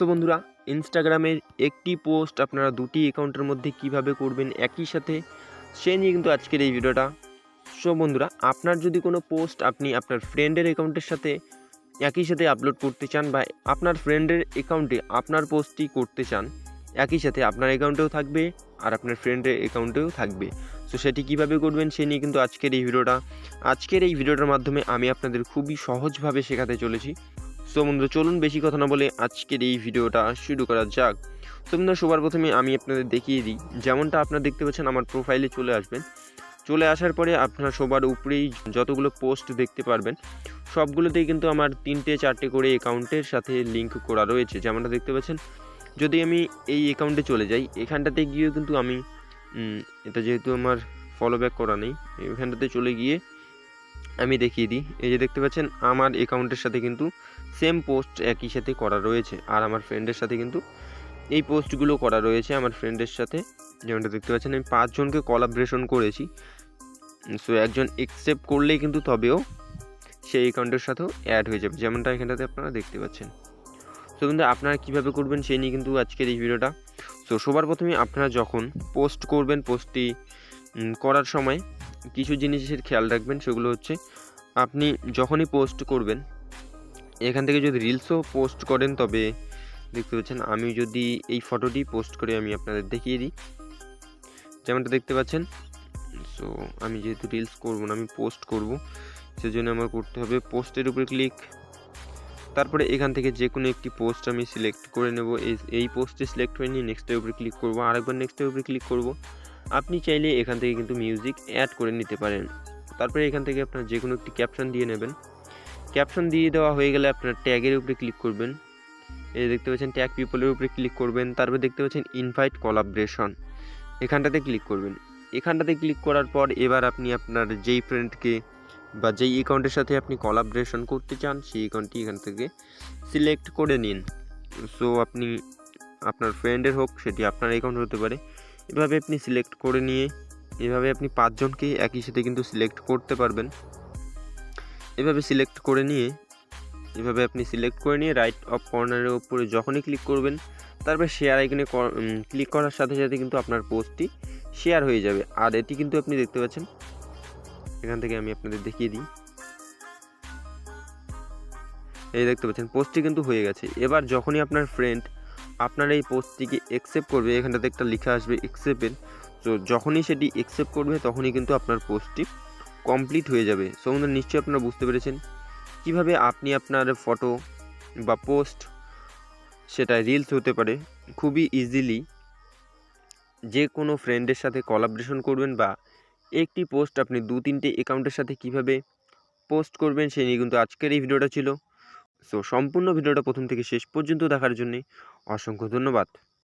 So বন্ধুরা ইনস্টাগ্রামের একটি পোস্ট আপনারা দুটি অ্যাকাউন্টের মধ্যে কীভাবে করবেন একই সাথে, সে নিয়ে কিন্তু আজকের এই ভিডিওটা। সো বন্ধুরা, আপনার যদি কোনো পোস্ট আপনি আপনার ফ্রেন্ডের অ্যাকাউন্টের সাথে একই সাথে আপলোড করতে চান বা আপনার ফ্রেন্ডের অ্যাকাউন্টে আপনার পোস্টটি করতে চান, একই সাথে আপনার অ্যাকাউন্টেও থাকবে আর আপনার ফ্রেন্ডের অ্যাকাউন্টেও থাকবে। সো সেটি কীভাবে করবেন সে নিয়ে কিন্তু আজকের এই ভিডিওটা। আজকের এই ভিডিওটার মাধ্যমে আমি আপনাদের খুবই সহজভাবে শেখাতে চলেছি। বন্ধুরা, চলুন বেশি কথা না বলে আজকের এই ভিডিওটা শুরু করা যাক। তো বন্ধুরা, সবার প্রথমে আমি আপনাদের দেখিয়ে দিই। যেমনটা আপনারা দেখতে পাচ্ছেন, আমার প্রোফাইলে চলে আসবেন। চলে আসার পরে আপনারা সবার উপরেই যতগুলো পোস্ট দেখতে পারবেন, সবগুলোতেই কিন্তু আমার তিনটে চারটে করে অ্যাকাউন্টের সাথে লিঙ্ক করা রয়েছে। যেমনটা দেখতে পাচ্ছেন, যদি আমি এই অ্যাকাউন্টে চলে যাই, এখানটাতে গিয়েও কিন্তু আমি এটা যেহেতু আমার ফলো ব্যাক করা নেই, এখানটাতে চলে গিয়ে আমি দেখিয়ে দিই। এই যে দেখতে পাচ্ছেন, আমার অ্যাকাউন্টের সাথে কিন্তু সেম পোস্ট একই সাথে করা রয়েছে। আর আমার ফ্রেন্ডের সাথে কিন্তু এই পোস্টগুলো করা রয়েছে। আমার ফ্রেন্ডের সাথে যেমনটা দেখতে পাচ্ছেন, আমি পাঁচজনকে কলাবরেশন করেছি। সো একজন একসেপ্ট করলেই কিন্তু তবেও সেই অ্যাকাউন্টের সাথেও অ্যাড হয়ে যাবে। যেমনটা এখানটাতে আপনারা দেখতে পাচ্ছেন। তো কিন্তু আপনারা কীভাবে করবেন সেই নিয়ে কিন্তু আজকের এই ভিডিওটা। সো সবার প্রথমে আপনারা যখন পোস্ট করবেন পোস্টটি করার সময় কিছু জিনিসের খেয়াল রাখবেন। সেগুলো হচ্ছে আপনি যখনই পোস্ট করবেন এখান থেকে যদি রিলসও পোস্ট করেন, তবে দেখতে পাচ্ছেন, আমি যদি এই ফটোটি পোস্ট করে আমি আপনাদের দেখিয়ে দিই। যেমনটা দেখতে পাচ্ছেন সো আমি যেহেতু রিলস করব না, আমি পোস্ট করব, সেজন্য আমার করতে হবে পোস্টের উপরে ক্লিক তারপরে এখান থেকে যে কোনো একটি পোস্ট আমি সিলেক্ট করে নেব। এই এই পোস্টে সিলেক্ট হয়ে নিয়ে নেক্সটের উপরে ক্লিক করব। আরেকবার নেক্সটের উপরে ক্লিক করব, আপনি চাইলে এখান থেকে কিন্তু মিউজিক অ্যাড করে নিতে পারেন। তারপরে এখান থেকে আপনার যে কোনো একটি ক্যাপশন দিয়ে নেবেন। ক্যাপশন দিয়ে দেওয়া হয়ে গেলে আপনার ট্যাগের উপরে ক্লিক করবেন। এই দেখতে পাচ্ছেন, ট্যাগ পিপলের উপরে ক্লিক করবেন। তারপর দেখতে পাচ্ছেন ইনভাইট কলাবরেশন এখানটাতে ক্লিক করবেন। এখানটাতে ক্লিক করার পর এবার আপনি আপনার যেই ফ্রেন্ডকে বা যেই অ্যাকাউন্টের সাথে আপনি কলাবরেশন করতে চান, সেই অ্যাকাউন্টটি এখান থেকে সিলেক্ট করে নিন। সো আপনি আপনার ফ্রেন্ডের হোক, সেটি আপনার অ্যাকাউন্ট হতে পারে। এভাবে আপনি সিলেক্ট করে নিয়ে, এভাবে আপনি পাঁচজনকে একই সাথে কিন্তু সিলেক্ট করতে পারবেন। এভাবে সিলেক্ট করে নিয়ে, এভাবে আপনি সিলেক্ট করে নিয়ে রাইট অফ কর্নারের উপরে যখনই ক্লিক করবেন, তারপর শেয়ার আইকনে ক্লিক করার সাথে সাথে কিন্তু আপনার পোস্টটি শেয়ার হয়ে যাবে। আর এটি কিন্তু আপনি দেখতে পাচ্ছেন, এখান থেকে আমি আপনাদের দেখিয়ে দিই। এই দেখতে পাচ্ছেন পোস্টটি কিন্তু হয়ে গেছে। এবার যখনই আপনার ফ্রেন্ড আপনার এই পোস্টটিকে অ্যাকসেপ্ট করবে, এখানটাতে একটা লেখা আসবে অ্যাকসেপ্টেড তো যখনই সেটি অ্যাকসেপ্ট করবে, তখনই কিন্তু আপনার পোস্টটি কমপ্লিট হয়ে যাবে। সো বন্ধুরা নিশ্চয়ই আপনারা বুঝতে পেরেছেন। কীভাবে আপনি আপনার ফটো বা পোস্ট সেটা রিলস হতে পারে, খুবই ইজিলি যে কোনো ফ্রেন্ডের সাথে কলাবরেশন করবেন বা একটি পোস্ট আপনি দু তিনটে অ্যাকাউন্টের সাথে কীভাবে পোস্ট করবেন সেই নিয়ে কিন্তু আজকের এই ভিডিওটা ছিল। সো সম্পূর্ণ ভিডিওটা প্রথম থেকে শেষ পর্যন্ত দেখার জন্যে অসংখ্য ধন্যবাদ।